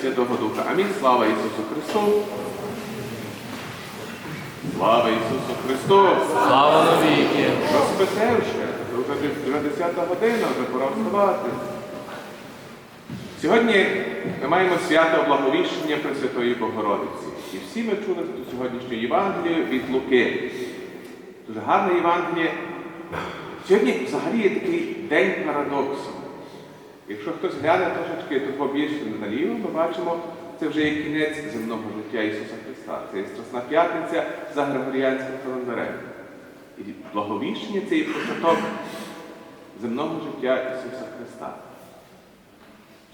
Святого Духа. Амінь. Слава Ісусу Христу. Слава Ісусу Христу! Слава навіки! Розпитевши, вже вже 10 година, вже пора вставати. Сьогодні ми маємо свято благовіщення Пресвятої Богородиці. І всі ми чули сьогоднішню Євангелію від Луки. Дуже гарне Євангеліє. Сьогодні взагалі є такий день парадоксу. Якщо хтось гляне трошечки тут побільше наліво, ми бачимо, це вже є кінець земного життя Ісуса Христа. Це є Страсна П'ятниця за Григоріанським календарем. І благовіщення це є початок земного життя Ісуса Христа.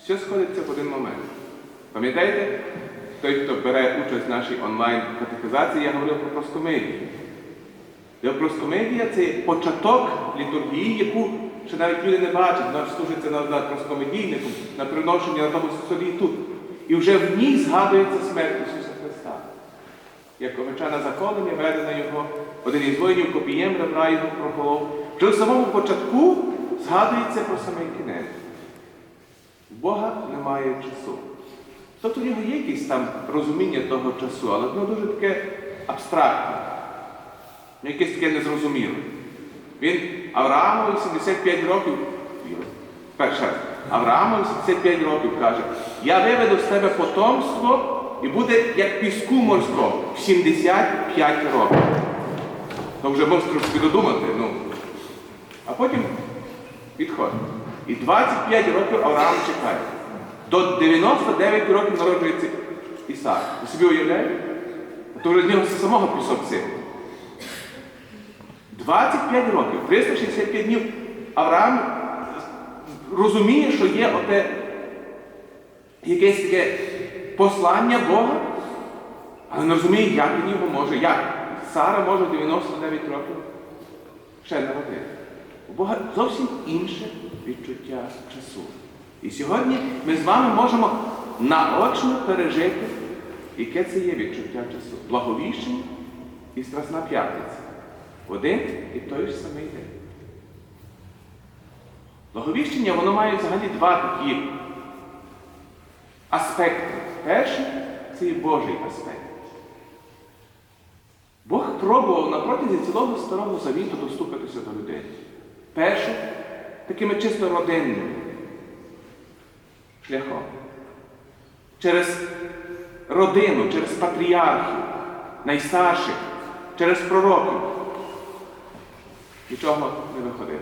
Все сходиться в один момент. Пам'ятаєте, той, хто бере участь в нашій онлайн-катехизації, я говорив про проскомедію. Проскомедія це початок літургії, яку ще навіть люди не бачать, вона служиться над, над проскомедійником, на приношення на тому столі тут. І вже в ній згадується смерть Ісуса Христа. Як овеча на заколення, ведена його, один із воїнів копієм ребра його проколов. Вже в самому початку згадується про самий кінець. У Бога немає часу. Тобто в нього є якесь там розуміння того часу, але воно дуже таке абстрактне, якесь таке незрозуміле. Він Аврааму 75 років, перше раз, Аврааму 75 років каже, я виведу з тебе потомство і буде як піску морського в 75 років. То вже можна трошки додумати, ну. А потім відходить. І 25 років Авраам чекає. До 99 років народжується Ісак. Ви собі уявляєте? То вже з нього самого пісок сипе. 25 років, 365 днів Авраам розуміє, що є оте якесь таке послання Бога, але не розуміє, як він його може, як Сара може 99 років ще народити. У Бога зовсім інше відчуття часу. І сьогодні ми з вами можемо наочно пережити, яке це є відчуття часу. Благовіщення і Страсна п'ятниця. Один і той ж самий день. Благовіщення воно має взагалі два такі аспекти. Перший це і Божий аспект. Бог пробував на протязі цілого старого завіту доступитися до людей. Перше, такими чисто родинними шляхом. Через родину, через патріархів, найстарших, через пророків. Нічого не виходило.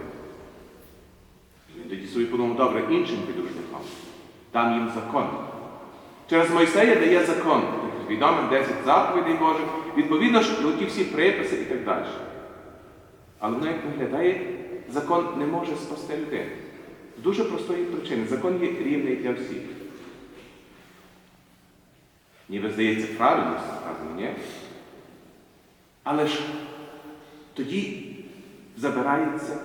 Він тоді собі подумав, добре, іншим піду. Дам їм закон. Через Мойсея дає закон, відомих 10 заповідей Божих, відповідно ж ті всі приписи і так далі. Але воно, як виглядає, закон не може спасти людину. З дуже простої причини. Закон є рівний для всіх. Ніби здається, правильно сказано, ні? Але ж тоді забирається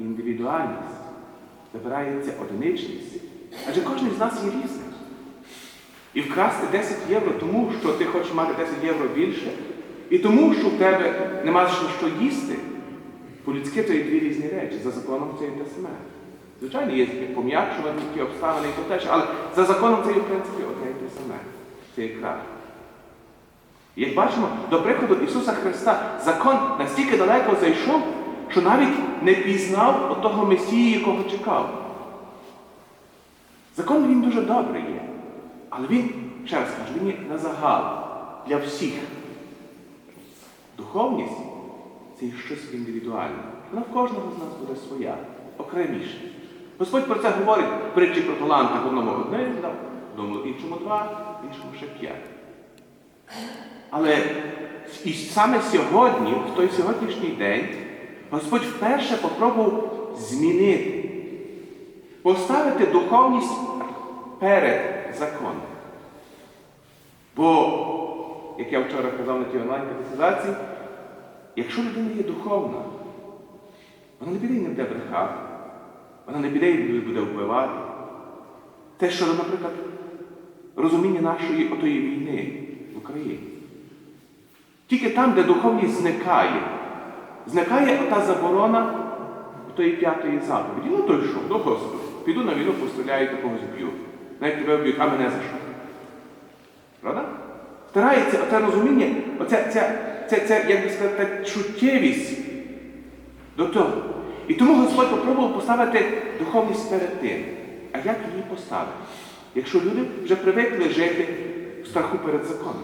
індивідуальність, забирається одиничність. Адже кожен з нас є різним. І вкрасти 10 євро тому, що ти хочеш мати 10 євро більше, і тому, що в тебе нема що, їсти, по-людськи це є дві різні речі. За законом це є те саме. Звичайно, є пом'якшувані такі обставини і то теж, але за законом це є, в принципі, одне і те саме. Це є краще. І Як бачимо, до прикладу Ісуса Христа закон настільки далеко зайшов, що навіть не пізнав отого Месії, якого чекав. Закон він дуже добрий є. Але він, ще раз кажу, він є на загал для всіх. Духовність це щось індивідуальне. Вона в кожного з нас буде своя, окреміша. Господь про це говорить в притчі про таланти в одному одне одному іншому два, іншому ще п'ять. Але і саме сьогодні, в той сьогоднішній день, Господь вперше попробував змінити, поставити духовність перед законом. Бо, як я вчора казав на тій онлайн-катехізації, якщо людина є духовна, вона не піде і не буде брехати, вона не піде і не буде вбивати. Те, що, наприклад, розуміння нашої отої війни в Україні. Тільки там, де духовність зникає, зникає ота заборона тої п'ятої заповіді. Ну то й що? Ну, Господи, піду на війну, постріляю, когось б'ю. Навіть тебе вб'ють, а мене за що? Правда? Втирається оце розуміння, оця, ця, ця, ця, як би сказати, чуттєвість до того. І тому Господь попробував поставити духовність перед тим. А як її поставити? Якщо люди вже привикли жити в страху перед законом.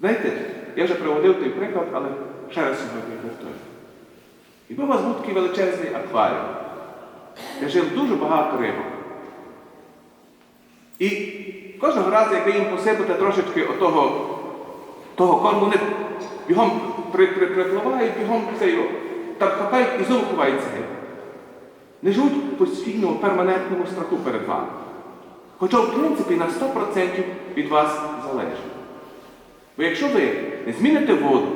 Знаєте, я вже приводив той приклад, але раз сьогодні повторю. Якби у вас був такий величезний акваріум, де жив дуже багато рибок. І кожного разу, як ви їм посипите трошечки отого того корму, вони бігом при, при, припливають, бігом цей, там хапають і знову ховаються. Не живуть в постійному перманентному страху перед вами. Хоча, в принципі, на 100% від вас залежить. Бо якщо ви не зміните воду,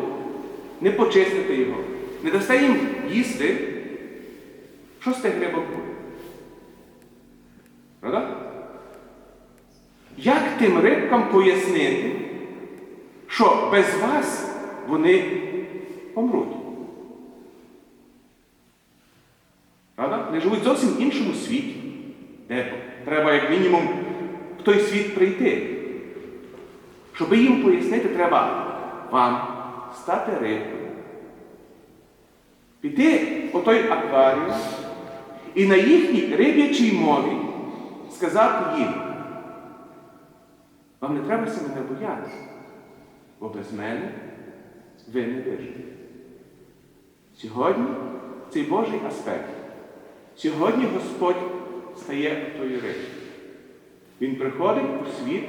не почистите його, не дасте їм їсти, що з тих рибок буде? Правда? Як тим рибкам пояснити, що без вас вони помруть? Правда? Вони живуть в зовсім іншому світі, де треба, як мінімум, в той світ прийти. Щоб їм пояснити, треба вам стати рибкою, піти у той акваріум і на їхній риб'ячій мові сказати їм, вам не треба себе не боятися, бо без мене ви не виживете. Сьогодні цей Божий аспект. Сьогодні Господь стає тою рибою. Він приходить у світ,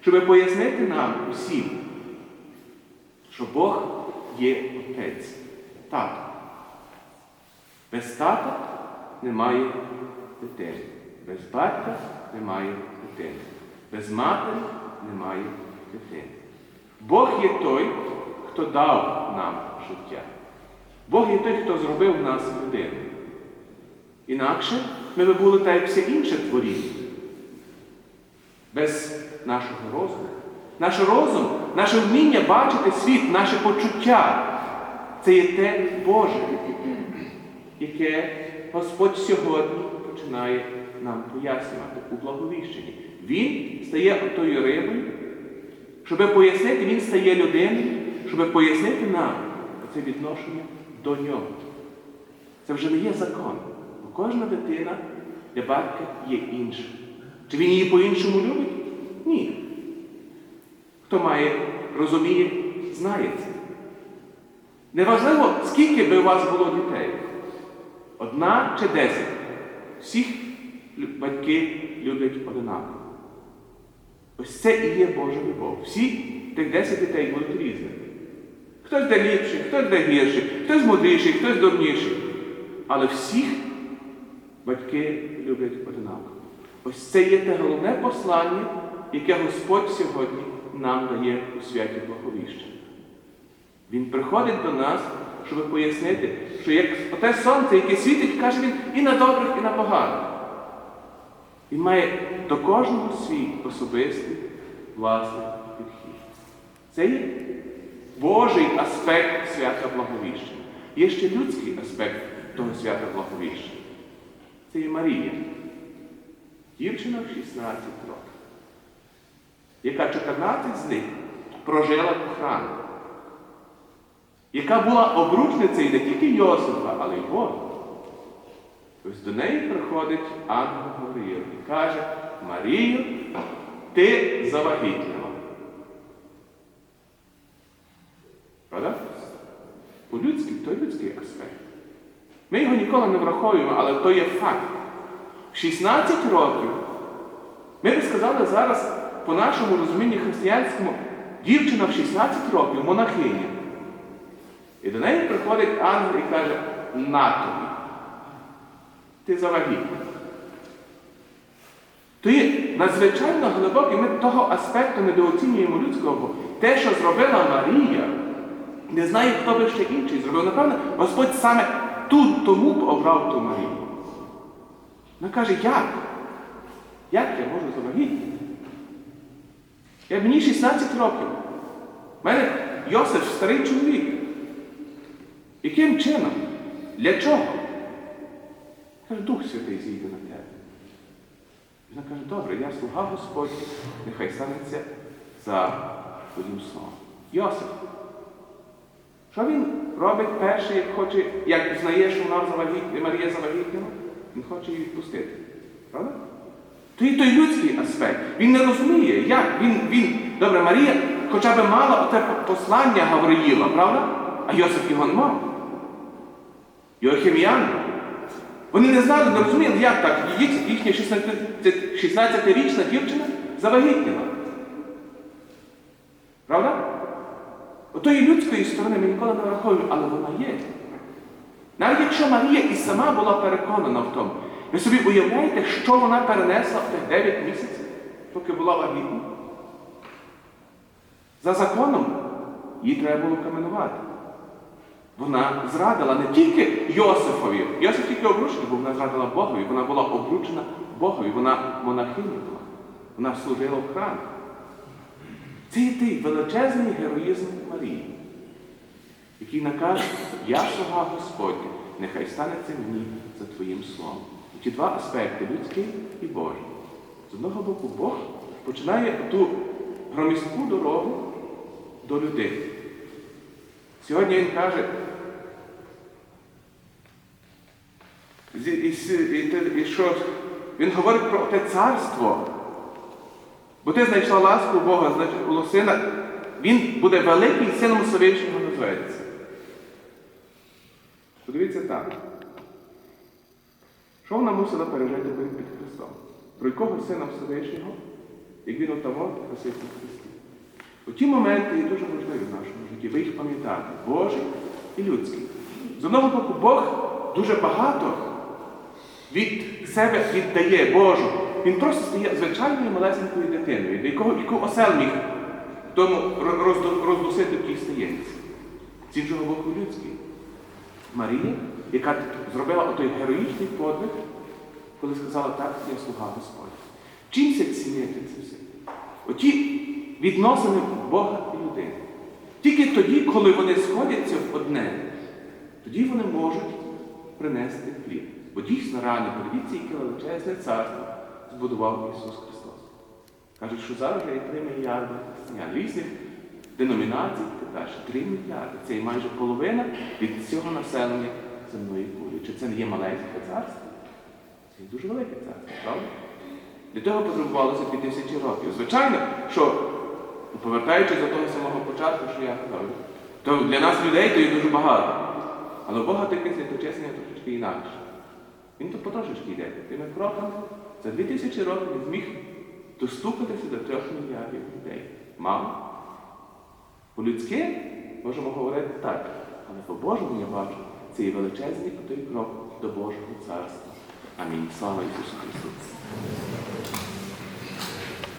щоб пояснити нам усім, що Бог є Отець, тато. Без тата немає дитини, без батька немає дитини, без матері немає дитини. Бог є той, хто дав нам життя. Бог є той, хто зробив нас людиною. Інакше ми би були так, як все інше творіння. Без нашого розуму. Наш розум, наше вміння бачити світ, наше почуття це є те Боже, яке Господь сьогодні починає нам пояснювати у благовіщенні. Він стає тою рибою, щоб пояснити, він стає людиною, щоб пояснити нам це відношення до нього. Це вже не є закон. Бо кожна дитина для батька є інша. Чи він її по-іншому любить? Ні. Хто має, розуміє, знає це. Неважливо, скільки би у вас було дітей. Одна чи десять. Всіх батьки люблять одинаково. Ось це і є Божа любов. Всі тих 10 дітей будуть різними. Хтось де ліпший, хтось де гірший, хтось мудріший, хтось дурніший. Але всіх батьки люблять одинаково. Ось це є те головне послання, яке Господь сьогодні нам дає у святі благовіщення. Він приходить до нас, щоб пояснити, що як оте сонце, яке світить, каже він і на добрих, і на поганих. Він має до кожного свій особистий власний підхід. Це є Божий аспект свята Благовіщення. Є ще людський аспект того свята Благовіщення. Це є Марія, дівчина в 16 років, яка 14 з них прожила в храмі, яка була обручницею не тільки Йосифа, але й Бога. Ось до неї приходить ангел Гавриїл і каже, Марію, ти завагітніла. Правда? По-людськи, той людський аспект. Ми його ніколи не враховуємо, але то є факт. В 16 років, ми би сказали зараз, по нашому розумінні християнському, дівчина в 16 років, монахиня. І до неї приходить ангел і каже, на тобі ти завагітна. То є надзвичайно глибокий, ми того аспекту недооцінюємо людського, бо те, що зробила Марія, не знаю, хто би ще інший зробив. Напевно, Господь саме тут тому б обрав ту Марію. Вона каже, як? Як я можу завагітніти? Я мені 16 років. У мене Йосиф старий чоловік. Яким чином? Для чого? Каже, Дух Святий зійде на тебе. Вона каже, добре, я слуга Господній, нехай станеться за твоїм словом. Йосип. Що він робить перше, як хоче, як знає, що вона завагітна, Марія завагітніла? Він хоче її відпустити. Правда? То і той людський аспект. Він не розуміє, як. Він, він, добре, Марія хоча б мала оте послання Гавриїла, правда? А Йосип його не мав. Йохим'ян. Вони не знали, не розуміли, як так. Їх, їхня 16-річна дівчина завагітніла. Правда? Отої людської сторони ми ніколи не враховуємо, але вона є. Навіть якщо Марія і сама була переконана в тому, ви собі уявляєте, що вона перенесла в тих 9 місяців, поки була вагітна? За законом її треба було каменувати. Вона зрадила не тільки Йосифові, Йосиф тільки обручений, бо вона зрадила Богові, вона була обручена Богові, вона монахиня була, вона служила в храмі. Це є той величезний героїзм Марії, який накаже, я слуга Господня, нехай станеться мені за Твоїм словом. Ті два аспекти людський і Божий. З одного боку, Бог починає ту громістку дорогу до людини. Сьогодні він каже, «Зі- і, що він говорить про те царство. Бо ти знайшла ласку Бога, значить, у сина, він буде великий сином Всевишнього називається. Подивіться так. Що вона мусила пережити перед Христом? Про якого сина Всевишнього, як він отамо просив під Христі? У ті моменти є дуже важливі в нашому житті. Ви їх пам'ятаєте, Божий і людський. З одного боку, Бог дуже багато від себе віддає Божу. Він просто стає звичайною малесенькою дитиною, до якого яку осел міг тому роздусити в тій стаєнці. З іншого боку, людський. Марія, яка зробила отой героїчний подвиг, коли сказала так, я слуга Господь. Чимся цінити це все? Оті відносини Бога і людини. Тільки тоді, коли вони сходяться в одне, тоді вони можуть принести плід. Бо дійсно реально, подивіться, яке величезне царство збудував Ісус Христос. Кажуть, що зараз є 3 мільярди християн різних деномінацій і так далі. 3 мільярди. Це є майже половина від всього населення земної кулі. Чи це не є маленьке царство? Це є дуже велике царство, правда? Для того потребувалося 2000 років. Звичайно, що, повертаючись до того самого початку, що я казав, то для нас людей то є дуже багато. Але Бога таке святочесне трошечки інакше. Він то потрошечки йде. Тими кроками за 2000 років він зміг достукатися до трьох мільярдів людей. Мало. По-людськи можемо говорити так, але по-божому я бачу, цей величезний, той крок до Божого Царства. Амінь. Слава Ісусу Христу!